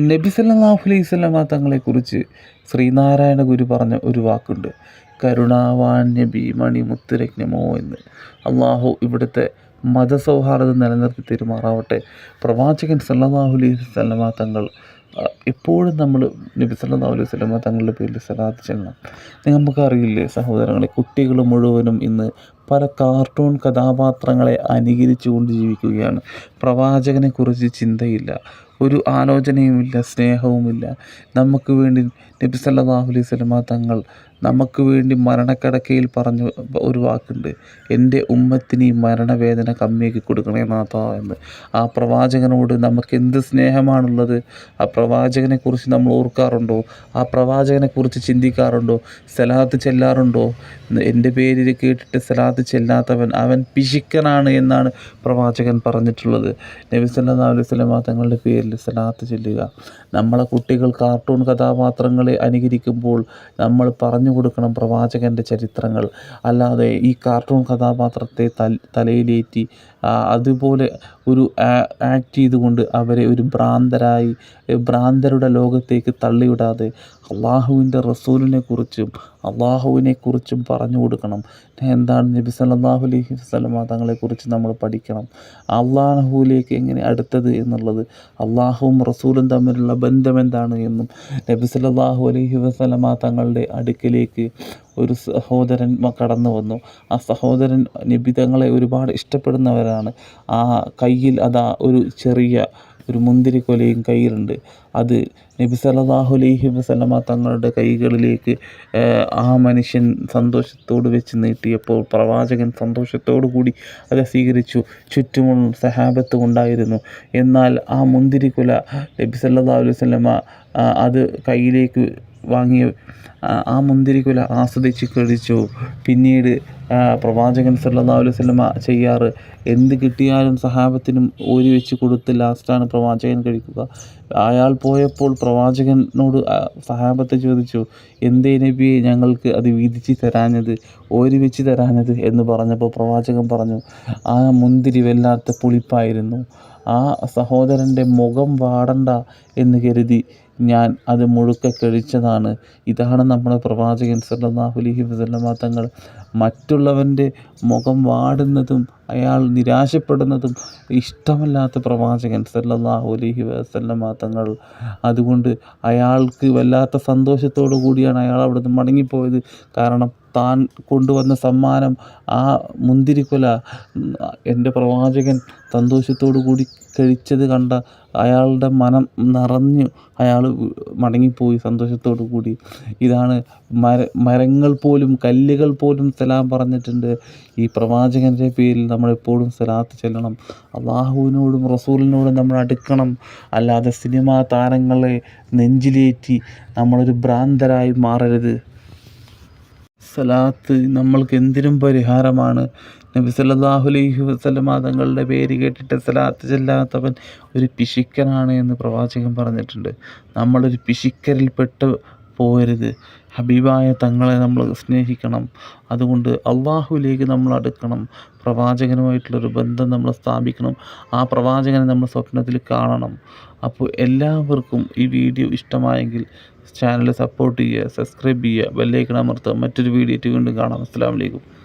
നബി സല്ലാഹു അലൈഹി സ്വലമ തങ്ങളെക്കുറിച്ച് ശ്രീനാരായണ ഗുരു പറഞ്ഞ ഒരു വാക്കുണ്ട്. കരുണാവാൻ നബി മണി മുത്തുരജ്ഞമോ എന്ന്. അള്ളാഹു ഇവിടുത്തെ മതസൗഹാർദ്ദം നിലനിർത്തി തെരുമാറാവട്ടെ. പ്രവാചകൻ സല്ലാഹു അലൈഹി സ്വലമ തങ്ങൾ എപ്പോഴും നമ്മൾ നബി സല്ലാഹു അലൈഹി സ്വലമ തങ്ങളുടെ പേരിൽ സലാത്ത് ചെല്ലണം. നമുക്കറിയില്ലേ സഹോദരങ്ങളെ കുട്ടികൾ മുഴുവനും ഇന്ന് പല കാർട്ടൂൺ കഥാപാത്രങ്ങളെ അനുകരിച്ചുകൊണ്ട് ജീവിക്കുകയാണ്. പ്രവാചകനെക്കുറിച്ച് ചിന്തയില്ല. ഒരു ആലോചനയുമില്ല സ്നേഹവുമില്ല. നമുക്ക് വേണ്ടി നബി അലൈഹി വസല്ലമ തങ്ങൾ നമുക്ക് വേണ്ടി മരണക്കിടക്കയിൽ പറഞ്ഞു ഒരു വാക്കുണ്ട്. എന്റെ ഉമ്മത്തിന് ഈ മരണവേദന കമ്മിയാക്കി കൊടുക്കണേ നാഥ എന്ന്. ആ പ്രവാചകനോട് നമുക്ക് എന്ത് സ്നേഹമാണുള്ളത്? ആ പ്രവാചകനെക്കുറിച്ച് നമ്മൾ ഓർക്കാറുണ്ടോ? ആ പ്രവാചകനെക്കുറിച്ച് ചിന്തിക്കാറുണ്ടോ? സലാത്ത് ചെല്ലാറുണ്ടോ? എന്റെ പേരിൽ കേട്ടിട്ട് സലാത്ത് ചെല്ലാത്തവൻ അവൻ പിശുക്കനാണ് എന്നാണ് പ്രവാചകൻ പറഞ്ഞിട്ടുള്ളത്. നബി സല്ലല്ലാഹു അലൈഹി വസല്ലമ തങ്ങളുടെ പേരിൽ സലാത്ത് ചെല്ലുക. നമ്മളെ കുട്ടികൾ കാർട്ടൂൺ കഥാപാത്രങ്ങളെ അനുകരിക്കുമ്പോൾ നമ്മൾ പറഞ്ഞു കൊടുക്കണം പ്രവാചകന്റെ ചരിത്രങ്ങൾ. അല്ലാതെ ഈ കാർട്ടൂൺ കഥാപാത്രത്തെ തലയിലേറ്റി അതുപോലെ ഒരു ആക്ട് ചെയ്തുകൊണ്ട് അവരെ ഒരു ഭ്രാന്തരായി ഭ്രാന്തരുടെ ലോകത്തേക്ക് തള്ളിവിടാതെ അള്ളാഹുവിന്റെ റസൂലിനെ കുറിച്ചും അള്ളാഹുവിനെ കുറിച്ചും പറഞ്ഞു കൊടുക്കണം എന്താണ് നബി സല്ലല്ലാഹു അലൈഹി വസല്ലമ തങ്ങളെക്കുറിച്ച് നമ്മൾ പഠിക്കണം? അള്ളാഹുവിലേക്ക് എങ്ങനെ അടുത്തത് എന്നുള്ളത് അള്ളാഹുവും റസൂലും തമ്മിലുള്ള ബന്ധം എന്താണ് എന്നും നബി സല്ലല്ലാഹു അലൈഹി വസല്ലമ തങ്ങളുടെ അടുക്കലേക്ക് ഒരു സഹോദരൻ കടന്നു വന്നു. ആ സഹോദരൻ നബി തങ്ങളെ ഒരുപാട് ഇഷ്ടപ്പെടുന്നവരാണ്. ആ കയ്യിൽ അതാ ഒരു ചെറിയ ഒരു മുന്തിരിക്കൊലയും കയ്യിലുണ്ട്. അത് നബി സല്ലല്ലാഹു അലൈഹി വസല്ലമ തങ്ങളുടെ കൈകളിലേക്ക് ആ മനുഷ്യൻ സന്തോഷത്തോട് വെച്ച് നീട്ടിയപ്പോൾ പ്രവാചകൻ സന്തോഷത്തോടു കൂടി അത് സ്വീകരിച്ചു. ചുറ്റുമുള്ള സഹാബത്തും ഉണ്ടായിരുന്നു. എന്നാൽ ആ മുന്തിരിക്കുല നബി സല്ലല്ലാഹു അലൈഹി വസല്ലമ അത് കയ്യിലേക്ക് വാങ്ങിയ ആ, മുന്തിരിക്കുല ആസ്വദിച്ച് കഴിച്ചു പിന്നീട് പ്രവാചകൻ സല്ലല്ലാഹു അലൈഹി വസല്ലമ ചെയ്യാറ്. എന്ത് കിട്ടിയാലും സഹാബത്തിനും ഊരി വെച്ച് കൊടുത്ത് ലാസ്റ്റാണ് പ്രവാചകൻ കഴിക്കുക. അയാൾ പോയപ്പോൾ പ്രവാചകനോട് സഹാബത്ത് ചോദിച്ചു എന്തേ നബിയെ ഞങ്ങൾക്ക് അത് വീതിച്ച് തരാഞ്ഞത് ഓരി വെച്ച് തരാഞ്ഞത്? എന്ന് പറഞ്ഞപ്പോൾ പ്രവാചകൻ പറഞ്ഞു ആ മുന്തിരി വല്ലാത്ത പുളിപ്പായിരുന്നു. ആ സഹോദരന്റെ മുഖം വാടണ്ട എന്ന് കരുതി ഞാൻ അത് മുഴുക്ക കഴിച്ചതാണ്. ഇതാണ് നമ്മുടെ പ്രവാചകൻ സല്ലല്ലാഹു അലൈഹി വസല്ലമ തങ്ങൾ മറ്റുള്ളവന്റെ മുഖം വാടുന്നതും അയാൾ നിരാശപ്പെടുന്നതും ഇഷ്ടമല്ലാത്ത പ്രവാചകൻ സല്ലല്ലാഹു അലൈഹി വസല്ലമ തങ്ങൾ. അതുകൊണ്ട് അയാൾക്ക് വല്ലാത്ത സന്തോഷത്തോടു കൂടിയാണ് അയാൾ അവിടെ അവിടുന്ന് മടങ്ങിപ്പോയത്. കാരണം താൻ കൊണ്ടുവന്ന സമ്മാനം ആ മുന്തിരിക്കൊല എന്റെ പ്രവാചകൻ സന്തോഷത്തോടു കൂടി കഴിച്ചത് കണ്ട അയാളുടെ മനം നിറഞ്ഞു അയാൾ മടങ്ങിപ്പോയി സന്തോഷത്തോടു കൂടി. ഇതാണ് മര മരങ്ങൾ പോലും കല്ലുകൾ പോലും സലാം പറഞ്ഞിട്ടുണ്ട് ഈ പ്രവാചകന്റെ പേരിൽ നമ്മളെപ്പോഴും സലാത്ത് ചെല്ലണം. അള്ളാഹുവിനോടും റസൂലിനോടും നമ്മൾ അടുക്കണം. അല്ലാതെ സിനിമാ താരങ്ങളെ നെഞ്ചിലേറ്റി നമ്മളൊരു ഭ്രാന്തരായി മാറരുത്. സലാത്ത് നമ്മൾക്ക് എന്തിനും പരിഹാരമാണ്. നബി സല്ലല്ലാഹു അലൈഹി വസല്ലമ തങ്ങളുടെ പേര് കേട്ടിട്ട് സലാത്ത് ചെല്ലാത്തവൻ ഒരു പിശിക്കനാണ് എന്ന് പ്രവാചകൻ പറഞ്ഞിട്ടുണ്ട്. നമ്മളൊരു പിശുക്കരിൽ പെട്ട് പോകരുത്. ഹബീബായ തങ്ങളെ നമ്മൾ സ്നേഹിക്കണം. അതുകൊണ്ട് അള്ളാഹുവിലേക്ക് നമ്മൾ അടുക്കണം. പ്രവാചകനുമായിട്ടുള്ളൊരു ബന്ധം നമ്മൾ സ്ഥാപിക്കണം. ആ പ്രവാചകനെ നമ്മൾ സ്വപ്നത്തിൽ കാണണം. അപ്പോൾ എല്ലാവർക്കും ഈ വീഡിയോ ഇഷ്ടമായെങ്കിൽ ചാനൽ സപ്പോർട്ട് ചെയ്യുക സബ്സ്ക്രൈബ് ചെയ്യുക ബെല്ലൈക്കൺ അമർത്തുക. മറ്റൊരു വീഡിയോ വീണ്ടും കാണാം. അസ്സാം അലൈക്കും.